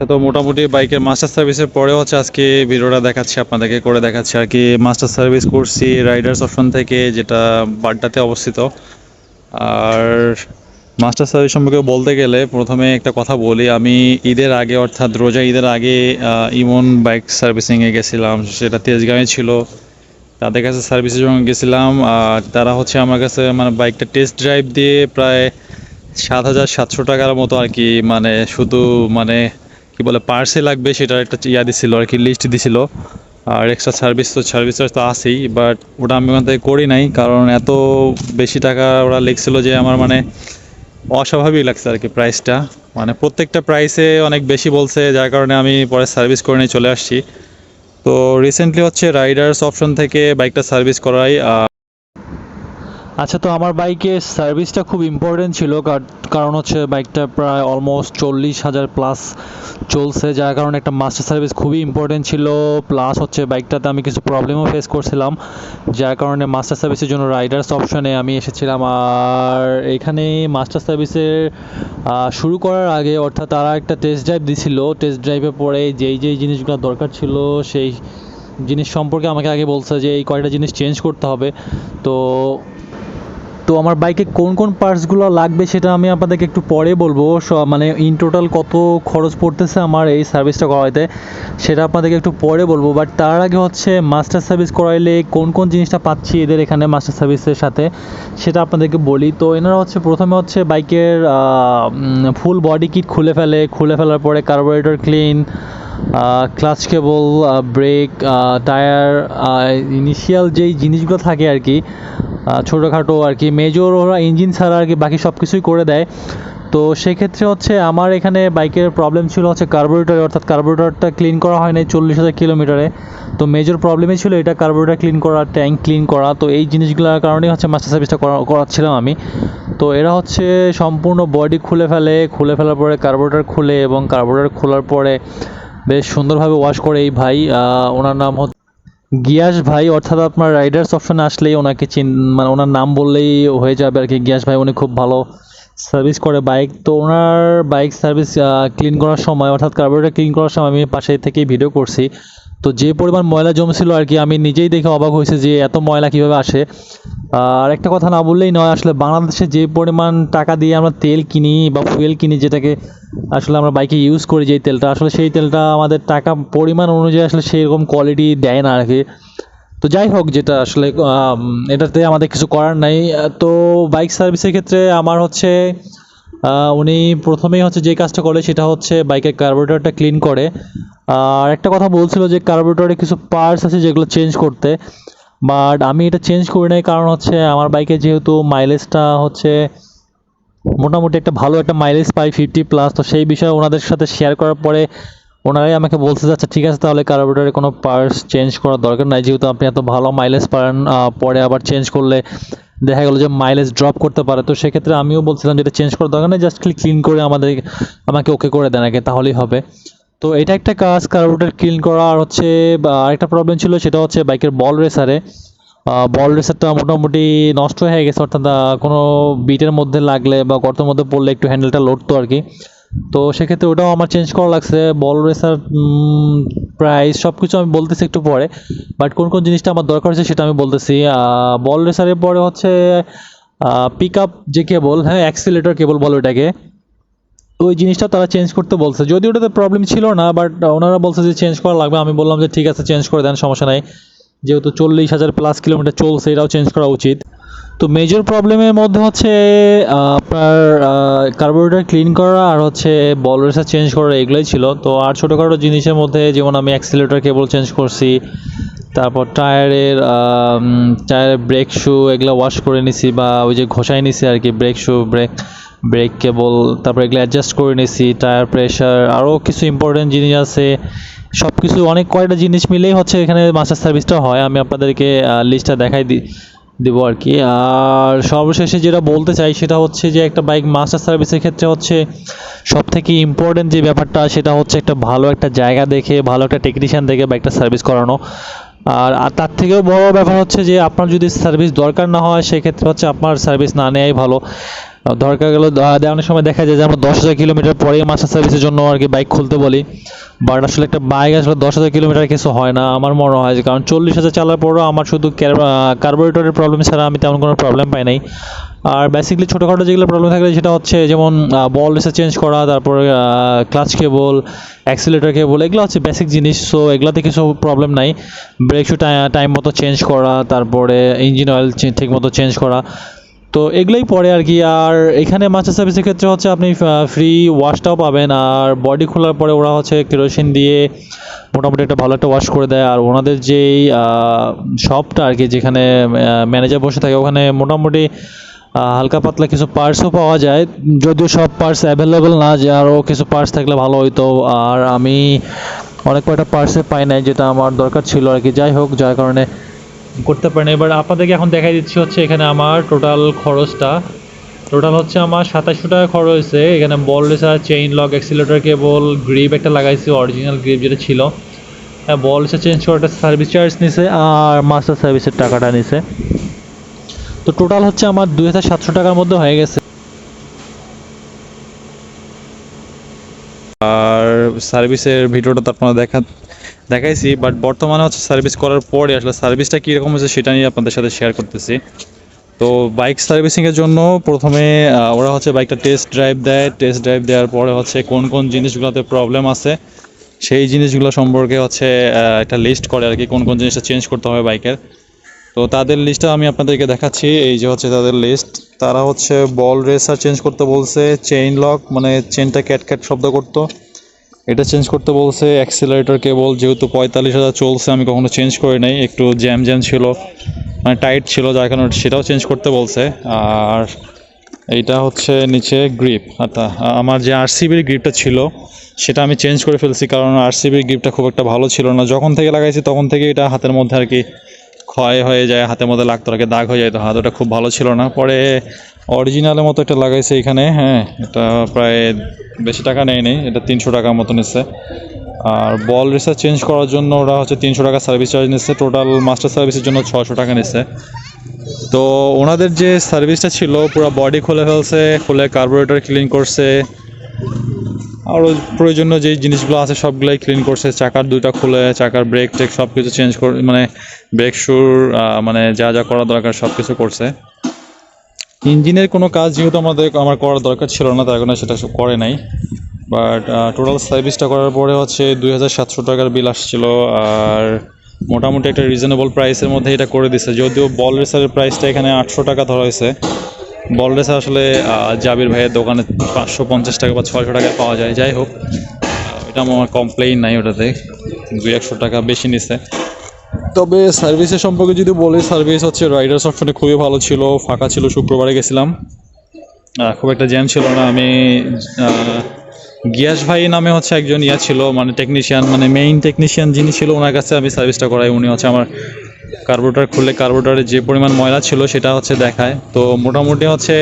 আচ্ছা তো মোটামুটি বাইকের মাস্টার সার্ভিসের পরে হচ্ছে আজকে ভিডিওটা দেখাচ্ছি, আপনাদেরকে করে দেখাচ্ছি। আর কি মাস্টার সার্ভিস করছি রাইডার্স অপশন থেকে, যেটা বাড্ডাতে অবস্থিত। আর মাস্টার সার্ভিস সম্পর্কে বলতে গেলে প্রথমে একটা কথা বলি, আমি ঈদের আগে অর্থাৎ রোজা ঈদের আগে ইমন বাইক সার্ভিসিংয়ে গেছিলাম, সেটা তেজগাঁয়ে ছিল। তাদের কাছে সার্ভিসের জন্য গেছিলাম, আর তারা হচ্ছে আমার কাছে মানে বাইকটা টেস্ট ড্রাইভ দিয়ে প্রায় সাত হাজার সাতশো টাকার মতো আর কি মানে শুধু মানে কি বলে পার্সে লাগবে, সেটার একটা ইয়া দিছিল, আর কি লিস্ট দিছিল। আর এক্সট্রা সার্ভিস তো সার্ভিস চার্জ তো আছেই বাট ওটা আমি ওখান থেকে করি নাই, কারণ এত বেশি টাকা ওরা লিখছিল যে আমার মানে অস্বাভাবিক লাগছে আর কি প্রাইসটা মানে প্রত্যেকটা প্রাইসে অনেক বেশি বলছে, যার কারণে আমি পরে সার্ভিস করে নিয়ে চলে আসছি। তো রিসেন্টলি হচ্ছে রাইডার্স অপশন থেকে বাইকটা সার্ভিস করাই আচ্ছা তো আমার বাইকের সার্ভিসটা খুব ইম্পর্টেন্ট ছিল, কার- কারণ হচ্ছে বাইকটা প্রায় অলমোস্ট চল্লিশ হাজার প্লাস চলছে, যার কারণে একটা মাস্টার সার্ভিস খুবই ইম্পর্টেন্ট ছিল প্লাস হচ্ছে বাইকটাতে আমি কিছু প্রবলেমও ফেস করছিলাম, যার কারণে মাস্টার সার্ভিসের জন্য রাইডার্স অপশনে আমি এসেছিলাম, আর এখানে মাস্টার সার্ভিসের শুরু করার আগে অর্থাৎ তারা একটা টেস্ট ড্রাইভ দিছিল টেস্ট ড্রাইভে পরে যেই যেই জিনিসগুলো দরকার ছিল, সেই জিনিস সম্পর্কে আমাকে আগে বলছে যে এই কয়টা জিনিস চেঞ্জ করতে হবে, তো তো আমার বাইকে কোন কোন পার্টসগুলো লাগবে সেটা আমি আপনাদেরকে একটু পরে বলব। মানে ইন টোটাল কত খরচ পড়তেছে আমার এই সার্ভিসটা করাইতে, সেটা আপনাদেরকে একটু পরে বলব। বাট তার আগে হচ্ছে মাস্টার সার্ভিস করাইলে কোন কোন জিনিসটা পাচ্ছি এদের এখানে মাস্টার সার্ভিসের সাথে, সেটা আপনাদেরকে বলি। তো এনারা হচ্ছে প্রথমে হচ্ছে বাইকের ফুল বডি কিট খুলে ফেলে। খুলে ফেলার পরে carburettor clean clutch cable brake tyre initial যেই জিনিসগুলো থাকে আর কি ছোটোখাটো আর কি মেজর ওরা ইঞ্জিন ছাড়া আর কি বাকি সব কিছুই করে দেয়। তো সেক্ষেত্রে হচ্ছে আমার এখানে বাইকের প্রবলেম ছিল হচ্ছে কার্বোরেটরে অর্থাৎ কার্বোরেটরটা ক্লিন করা হয় নাই চল্লিশ হাজার কিলোমিটারে তো মেজর প্রবলেমই ছিল এটা কার্বোরেটর ক্লিন করা ট্যাঙ্ক ক্লিন করা। তো এই জিনিসগুলোর কারণেই হচ্ছে মাস্টার সার্ভিসটা করা- করাচ্ছিলাম আমি। তো এরা হচ্ছে সম্পূর্ণ বডি খুলে ফেলে, খুলে ফেলার পরে কার্বোরেটর খুলে এবং কার্বোরেটর খোলার পরে বেশ সুন্দরভাবে ওয়াশ করে এই ভাই ওনার নাম হচ্ছে গিয়াস ভাই, অর্থাৎ আপনার রাইডার্স অপশনে আসলেই ওনাকে চিন মানে ওনার নাম বললেই হয়ে যাবে আর কি। গিয়াস ভাই উনি খুব ভালো সার্ভিস করে বাইক তো ওনার বাইক সার্ভিস ক্লিন করার সময়, অর্থাৎ কার্বোরেটর ক্লিন করার সময় আমি পাশে থেকেই ভিডিও করছি। তো যে পরিমাণ ময়লা জমছিল আর কি, আমি নিজেই দেখে অবাক হয়েছে যে এত ময়লা কীভাবে আসে। আর একটা কথা না বললেই নয়, আসলে বাংলাদেশে যে পরিমাণ টাকা দিয়ে আমরা তেল কিনি বা ফুয়েল কিনি, যেটাকে আসলে আমরা বাইকে ইউজ করি যেই তেলটা, আসলে সেই তেলটা আমাদের টাকা পরিমাণ অনুযায়ী আসলে সেরকম কোয়ালিটি দেয় না আর কি তো যাই হোক, যেটা আসলে এটাতে আমাদের কিছু করার নাই। তো বাইক সার্ভিসের ক্ষেত্রে আমার হচ্ছে উনি প্রথমেই হচ্ছে যে কাজটা করে সেটা হচ্ছে বাইকের কার্বোরেটরটা ক্লিন করে। আর একটা কথা বলছিল যে কার্বোরেটরে কিছু পার্টস আছে যেগুলো চেঞ্জ করতে। বাট আমি এটা চেঞ্জ করি নাই কারণ হচ্ছে আমার বাইকে যেহেতু মাইলেজটা হচ্ছে মোটামুটি একটা ভালো একটা মাইলেজ পাই ফিফটি প্লাস তো সেই বিষয়ে ওনাদের সাথে শেয়ার করার পরে ওনারাই আমাকে বলতে যাচ্ছে ঠিক আছে, তাহলে কার্বোরেটরে কোনো পার্টস চেঞ্জ করার দরকার নাই। যেহেতু আপনি এত ভালো মাইলেজ পান পরে আবার চেঞ্জ করলে দেখা গেলো যে মাইলেজ ড্রপ করতে পারে। তো সেক্ষেত্রে আমিও বলছিলাম যে, এটা চেঞ্জ করার দরকার নেই জাস্ট ক্লিন করে আমাদের, আমাকে ওকে করে দেন আগে, তাহলেই হবে। তো এটা একটা কাজ কার্বোরেটর ক্লিন করা। আর হচ্ছে আরেকটা প্রবলেম ছিল, সেটা হচ্ছে বাইকের বল রেসারে বল রেসারটা মোটামুটি নষ্ট হয়ে গেছে, অর্থাৎ কোনো বিটের মধ্যে লাগলে বা গর্তের মধ্যে পড়লে একটু হ্যান্ডেলটা লড়তো আর কি। তো সেক্ষেত্রে ওটাও আমার চেঞ্জ করা লাগছে। বল রেসার প্রাইস সব কিছু আমি বলতেছি একটু পরে বাট কোন কোন জিনিসটা আমার দরকার হচ্ছে সেটা আমি বলতেছি। বল রেসারের পরে হচ্ছে পিক আপ যে কেবল হ্যাঁ অ্যাক্সিলেটর কেবল বলো এটাকে ওই জিনিসটা তারা চেঞ্জ করতে বলছে। যদি ওটাতে প্রবলেম ছিল না বাট ওনারা বলছে যে চেঞ্জ করা লাগবে। আমি বললাম যে ঠিক আছে চেঞ্জ করে দেন, সমস্যা নাই। যেহেতু চল্লিশ হাজার প্লাস কিলোমিটার চলছে, এটাও চেঞ্জ করা উচিত। তো মেজর প্রবলেমের মধ্যে হচ্ছে আপনার কার্বোরেটর ক্লিন করা আর হচ্ছে বল রেসার চেঞ্জ করা, এগুলোই ছিল। তো আর ছোটোখাটো জিনিসের মধ্যে, যেমন আমি অ্যাক্সিলেটর কেবল চেঞ্জ করছি, তারপর টায়ারের টায়ারের ব্রেক শু এগুলো ওয়াশ করে নিছি বা ওই যে ঘষাই নিছি আর কি brake shoe brake brake cable তারপর এগুলো অ্যাডজাস্ট করে নিছি টায়ার প্রেশার আরও কিছু ইম্পর্টেন্ট জিনিস আছে। সব কিছু অনেক কয়টা জিনিস মিলেই হচ্ছে এখানে মাস্টার সার্ভিসটা হয়। আমি আপনাদেরকে লিস্টটা দেখাই দিই দিব আর কি। আর সর্বশেষে যেটা বলতে চাই সেটা হচ্ছে যে একটা বাইক মাস্টার সার্ভিসের ক্ষেত্রে হচ্ছে সব থেকে ইম্পর্টেন্ট যে ব্যাপারটা, সেটা হচ্ছে একটা ভালো একটা জায়গা দেখে, ভালো একটা টেকনিশিয়ান দেখে বাইকটা সার্ভিস করানো। আর আর তার থেকেও বড় ব্যাপার হচ্ছে যে আপনার যদি সার্ভিস দরকার না হয়, সেক্ষেত্রে হচ্ছে আপনার সার্ভিস না নেওয়াই ভালো। দরকার গেলে অনেক সময় দেখা যায় যে আমরা দশ হাজার কিলোমিটার পরে মাস্টার সার্ভিসের জন্য আর কি বাইক খুলতে বলি। বাট আসলে একটা বাইক আসলে দশ হাজার কিলোমিটার কিছু হয় না, আমার মনে হয় যে। কারণ চল্লিশ হাজার চালার পরও আমার শুধু কার্বোরেটরের প্রবলেম ছাড়া আমি তেমন কোনো প্রবলেম পাই নাই। আর বেসিকলি ছোটোখাটো যেগুলো প্রবলেম থাকলে সেটা হচ্ছে যেমন বল রেসে চেঞ্জ করা, তারপরে ক্লাচ কেবল অ্যাক্সিলেটর কেবল এগুলো হচ্ছে বেসিক জিনিস। সো এগুলোতে কিছু প্রবলেম নাই। ব্রেক শু টাইম মতো চেঞ্জ করা, তারপরে ইঞ্জিন অয়েল ঠিক মতো চেঞ্জ করা। তো এগুলোই পরে আর কি। আর এখানে মাস্টার সার্ভিসের ক্ষেত্রে হচ্ছে আপনি ফ্রি ওয়াশটাও পাবেন। আর বডি খোলার পরে ওরা হচ্ছে কেরোসিন দিয়ে মোটামুটি একটা ভালো একটা ওয়াশ করে দেয়। আর ওনাদের যেই শপটা আর কি যেখানে ম্যানেজার বসে থাকে, ওখানে মোটামুটি হালকা পাতলা কিছু পার্টসও পাওয়া যায়। যদিও সব পার্টস অ্যাভেলেবেল না, যে আরও কিছু পার্টস থাকলে ভালো হতো আর আমি অনেক কয়টা পার্টসে পাই নাই, যেটা আমার দরকার ছিল আর কি। যাই হোক, যার কারণে করতে পারেন। এবার আপনাদেরকে এখন দেখাই দিচ্ছি হচ্ছে এখানে আমার টোটাল খরচটা। টোটাল হচ্ছে আমার সাতাশশো টাকা খরচ হয়েছে। এখানে ball racer chain lock accelerator cable grip একটা লাগাইছি অরিজিনাল গ্রিপ যেটা ছিল। হ্যাঁ বল রেসার চেঞ্জ করাটা সার্ভিস চার্জ নিছে আর মাস্টার সার্ভিসের টাকাটা নিছে। তো টোটাল হচ্ছে আমার দুই হাজার সাতশো টাকার মধ্যে হয়ে গেছে। আর সার্ভিসের ভিডিওটা তো আপনারা দেখা দেখাইছি বাট বর্তমানে হচ্ছে সার্ভিস করার পরে আসলে সার্ভিসটা কীরকম হয়েছে সেটা নিয়ে আপনাদের সাথে শেয়ার করতেছি। তো বাইক সার্ভিসিংয়ের জন্য প্রথমে ওরা হচ্ছে বাইকটা টেস্ট ড্রাইভ দেয়। টেস্ট ড্রাইভ দেওয়ার পরে হচ্ছে কোন কোন জিনিসগুলোতে প্রবলেম আছে, সেই জিনিসগুলো সম্পর্কে হচ্ছে একটা লিস্ট করে আর কি, কোন কোন জিনিসটা চেঞ্জ করতে হবে বাইকের তো তাদের লিস্টটা আমি আপনাদেরকে দেখাচ্ছি, এই যে হচ্ছে তাদের লিস্ট তারা হচ্ছে বল রেসার চেঞ্জ করতে বলছে চেইন লক মানে চেনটা ক্যাট ক্যাট শব্দ করতো। এটা চেঞ্জ করতে বলছে অ্যাক্সিলারেটর কেবল যেহেতু পঁয়তাল্লিশ হাজার চলছে, আমি কখনো চেঞ্জ করি নাই, একটু জ্যাম জ্যাম ছিল মানে টাইট ছিল, যার কারণে সেটাও চেঞ্জ করতে বলছে। আর এইটা হচ্ছে নিচে গ্রিপ অর্থাৎ আমার যে আরসিবির গ্রিপটা ছিল, সেটা আমি চেঞ্জ করে ফেলছি, কারণ আরসিবির গ্রিপটা খুব একটা ভালো ছিল না। যখন থেকে লাগাইছি, তখন থেকে এটা হাতের মধ্যে আর কি ক্ষয় হয়ে যায়, হাতের মধ্যে লাগতো কি দাগ হয়ে যায়, তো হাত ওটা খুব ভালো ছিল না। পরে অরিজিনালের মতো একটা লাগাইছে এখানে হ্যাঁ এটা প্রায় বেশি টাকা নেই, এটা তিনশো টাকার মতো নিচ্ছে। আর বল রেসার চেঞ্জ করার জন্য ওরা হচ্ছে তিনশো টাকা সার্ভিস চার্জ নিচ্ছে টোটাল মাস্টার সার্ভিসের জন্য ছশো টাকা নিচ্ছে। তো ওনাদের যে সার্ভিসটা ছিল, পুরো বডি খুলে ফেলছে, খুলে কার্বোরেটর ক্লিন করছে আরও প্রয়োজনীয় যে জিনিসগুলো আছে সবগুলাই ক্লিন করছে। চাকার দুইটা খুলে, চাকার ব্রেক টেক সব কিছু চেঞ্জ করে মানে ব্রেক শুর মানে যা যা করা দরকার সব কিছু করছে। ইঞ্জিনের কোনো কাজ যেহেতু আমাদের, আমার করার দরকার ছিল না, তার কারণে সেটা করে নাই। বাট টোটাল সার্ভিসটা করার পরে হচ্ছে দুই হাজার সাতশো টাকার বিল আসছিল, আর মোটামুটি একটা রিজনেবল প্রাইসের মধ্যে এটা করে দিছে। যদিও বল রেসারের প্রাইসটা এখানে আটশো টাকা ধরা হয়েছে বল রেসার আসলে জাবির ভাইয়ের দোকানে পাঁচশো পঞ্চাশ টাকা বা ছয়শো টাকায় পাওয়া যায়। যাই হোক এটা আমার কমপ্লেইন নাই ওটাতে। দুই একশো টাকা বেশি নিছে। তবে সার্ভিসের সম্পর্কে যদি বলি সার্ভিস হচ্ছে রাইডার্স অপশনে খুবই ভালো ছিল, ফাঁকা ছিল, শুক্রবারে গেছিলাম। খুব একটা জ্যাম ছিল না। আমি গিয়াস ভাই নামে হচ্ছে একজন ইয়া ছিল মানে টেকনিশিয়ান মানে মেইন টেকনিশিয়ান যিনি ছিল, ওনার কাছে আমি সার্ভিসটা করাই। উনি হচ্ছে আমার কার্বোরেটর খুললে কার্বোরেটরে যে পরিমাণ ময়লা ছিল সেটা হচ্ছে দেখায়। তো মোটামুটি হচ্ছে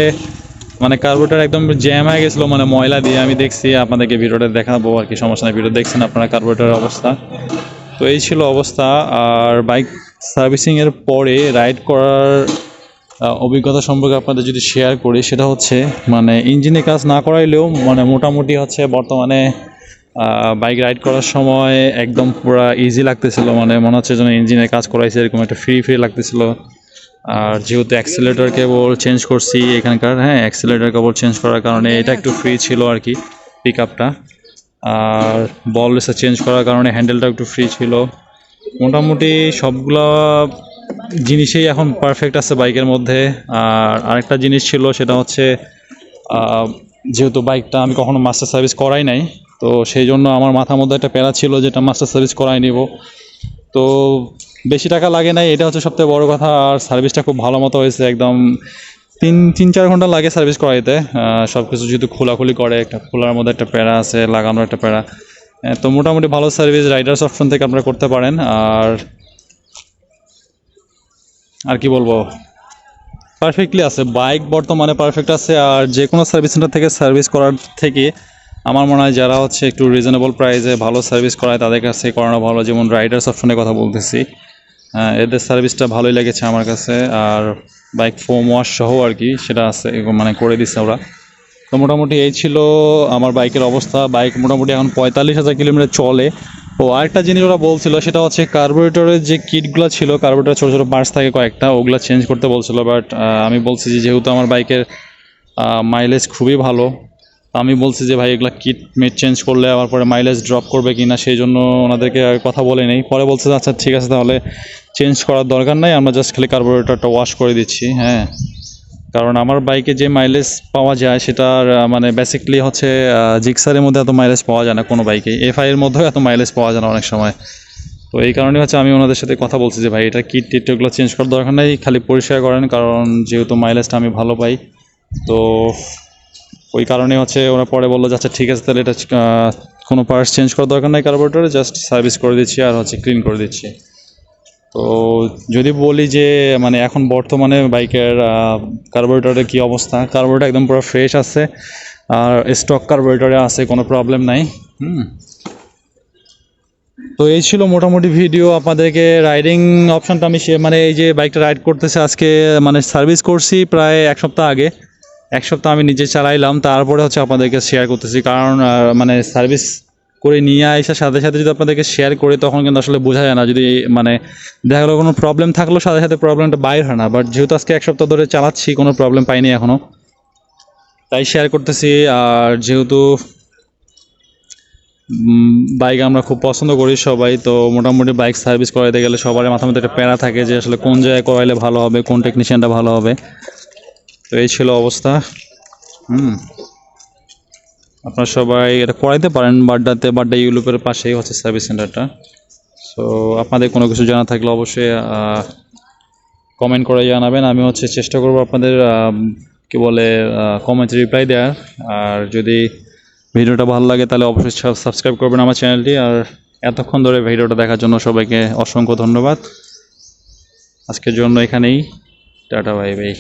মানে কার্বোরেটর একদম জ্যাম হয়ে গেছিল মানে ময়লা দিয়ে। আমি দেখছি, আপনাদেরকে ভিডিওটা দেখাবো আর কি, সমস্যা নেই। ভিডিও দেখছেন আপনারা কার্বোরেটরের অবস্থা। তো এই ছিল অবস্থা। আর বাইক সার্ভিসিংয়ের পরে রাইড করার অভিজ্ঞতা সম্পর্কে আপনাদের যদি শেয়ার করি, সেটা হচ্ছে মানে ইঞ্জিনে কাজ না করাইলেও মানে মোটামুটি হচ্ছে বর্তমানে বাইক রাইড করার সময় একদম পুরো ইজি লাগতেছিল মানে মনে হচ্ছে যেন ইঞ্জিনে কাজ করাইছে, এরকম একটা ফ্রি ফ্রি লাগতেছিল। আর যেহেতু অ্যাক্সিলেটর কেবল চেঞ্জ করছি, এখানকার হ্যাঁ অ্যাক্সিলেটর কেবল চেঞ্জ করার কারণে এটা একটু ফ্রি ছিল আর কি পিক আপটা আর বল রেসার চেঞ্জ করার কারণে হ্যান্ডেলটা একটু ফ্রি ছিল। মোটামুটি সবগুলা জিনিসেই এখন পারফেক্ট আছে বাইকের মধ্যে। আর আরেকটা জিনিস ছিল, সেটা হচ্ছে যেহেতু বাইকটা আমি কখনো মাস্টার সার্ভিস করাই নাই তো সেই জন্য আমার মাথার মধ্যে একটা প্যারা ছিল যেটা মাস্টার সার্ভিস করাই নিব। তো বেশি টাকা লাগে নাই, এটা হচ্ছে সবথেকে বড় কথা। আর সার্ভিসটা খুব ভালো মতো হয়েছে, একদম তিন তিন, চার ঘণ্টা লাগে সার্ভিস করাইতে। সব কিছু যেহেতু খোলাখুলি করে, একটা খোলার মধ্যে একটা প্যারা আছে, লাগানোর একটা প্যারা। তো মোটামুটি ভালো সার্ভিস রাইডার্স অপশন থেকে আপনারা করতে পারেন। আর আর কি বলব? পারফেক্টলি আছে বাইক বর্তমানে পারফেক্ট আছে। আর যে কোনো সার্ভিস সেন্টার থেকে সার্ভিস করার থেকে আমার মনে হয় যারা হচ্ছে একটু রিজনেবল প্রাইসে ভালো সার্ভিস করায়, তাদের কাছে করানো ভালো। যেমন রাইডার্স অপশনের কথা বলতেছি। এদের সার্ভিসটা ভালোই লেগেছে আমার কাছে। আর বাইক ফোম ওয়াশ সহ আর কি, সেটা আছে মানে করে দিচ্ছে ওরা। তো মোটামুটি এই ছিল আমার বাইকের অবস্থা। বাইক মোটামুটি এখন পঁয়তাল্লিশ হাজার কিলোমিটার চলে। ও আরেকটা জিনিস ওরা বলছিল, সেটা হচ্ছে কার্বোরেটরের যে কিটগুলো ছিল কার্বোরেটর ছোটো ছোটো পার্টস থাকে কয়েকটা, ওগুলো চেঞ্জ করতে বলছিল। বাট আমি বলছি যে যেহেতু আমার বাইকের মাইলেজ খুবই ভালো আমি বলছি যে, ভাই, এগুলা কিট মেট চেঞ্জ করলে আবার পরে মাইলেজ ড্রপ করবে কি না সেই জন্য ওনাদেরকে কথা বলে নেই। পরে বলছে আচ্ছা ঠিক আছে, তাহলে চেঞ্জ করার দরকার নাই। আমরা জাস্ট খালি কার্বোরেটরটা ওয়াশ করে দিচ্ছি। হ্যাঁ কারণ আমার বাইকে যে মাইলেজ পাওয়া যায়, সেটার মানে বেসিকলি হচ্ছে জিক্সারের মধ্যে এত মাইলেজ পাওয়া যায় না কোনো বাইকে এফআই এর মধ্যেও এত মাইলেজ পাওয়া যায় না অনেক সময়। তো এই কারণে হচ্ছে আমি ওনাদের সাথে কথা বলছি যে, ভাই, এটা কিট টিট এগুলো চেঞ্জ করার দরকার নেই। খালি পরিষ্কার করেন, কারণ যেহেতু মাইলেজটা আমি ভালো পাই। তো ওই কারণে হচ্ছে ওরা পরে বলল আচ্ছা ঠিক আছে, তাহলে এটা কোনো পার্টস চেঞ্জ করার দরকার নেই কার্বোরেটরে জাস্ট সার্ভিস করে দিচ্ছি আর হচ্ছে ক্লিন করে দিচ্ছি। তো যদি বলি যে মানে এখন বর্তমানে বাইকের কার্বোরেটরের কি অবস্থা? কার্বোরেটর একদম পুরো ফ্রেশ আছে, আর স্টক কার্বোরেটরে আছে, কোনো প্রবলেম নাই, হুম। তো এই ছিল মোটামুটি ভিডিও আপনাদেরকে রাইডিং অপশানটা আমি মানে এই যে বাইকটা রাইড করতেছে আজকে মানে সার্ভিস করছি প্রায় এক সপ্তাহ আগে। এক সপ্তাহ আমি নিজে চালাইলাম, তারপরে হচ্ছে আপনাদেরকে শেয়ার করতেছি। কারণ মানে সার্ভিস করে নিয়ে আসার সাথে সাথে যদি আপনাদেরকে শেয়ার করি, তখন কিন্তু আসলে বোঝা যায় না। যদি মানে দেখা গেলো কোনো প্রবলেম থাকলেও সাথে সাথে প্রবলেমটা বাইর হয় না। বাট যেহেতু আজকে এক সপ্তাহ ধরে চালাচ্ছি, কোনো প্রবলেম পাইনি এখনও তাই শেয়ার করতেছি। আর যেহেতু বাইক আমরা খুব পছন্দ করি সবাই, তো মোটামুটি বাইক সার্ভিস করাইতে গেলে সবার মাথার মধ্যে একটা প্যারা থাকে যে আসলে কোন জায়গায় করাইলে ভালো হবে, কোন টেকনিশিয়ানটা ভালো হবে। তো এই ছিল অবস্থা। হুম। আপনারা সবাই এটা করাইতে পারেন, বাড্ডাতে, বাড্ডা ইউলুপের পাশেই হচ্ছে সার্ভিস সেন্টারটা সো আপনাদের কোনো কিছু জানা থাকলে অবশ্যই কমেন্ট করে জানাবেন। আমি হচ্ছে চেষ্টা করব আপনাদের কি বলে কমেন্টে রিপ্লাই দেওয়ার। আর যদি ভিডিওটা ভালো লাগে তাহলে অবশ্যই সাবস্ক্রাইব করবেন আমার চ্যানেলটি আর এতক্ষণ ধরে ভিডিওটা দেখার জন্য সবাইকে অসংখ্য ধন্যবাদ। আজকের জন্য এখানেই। Tata bye bye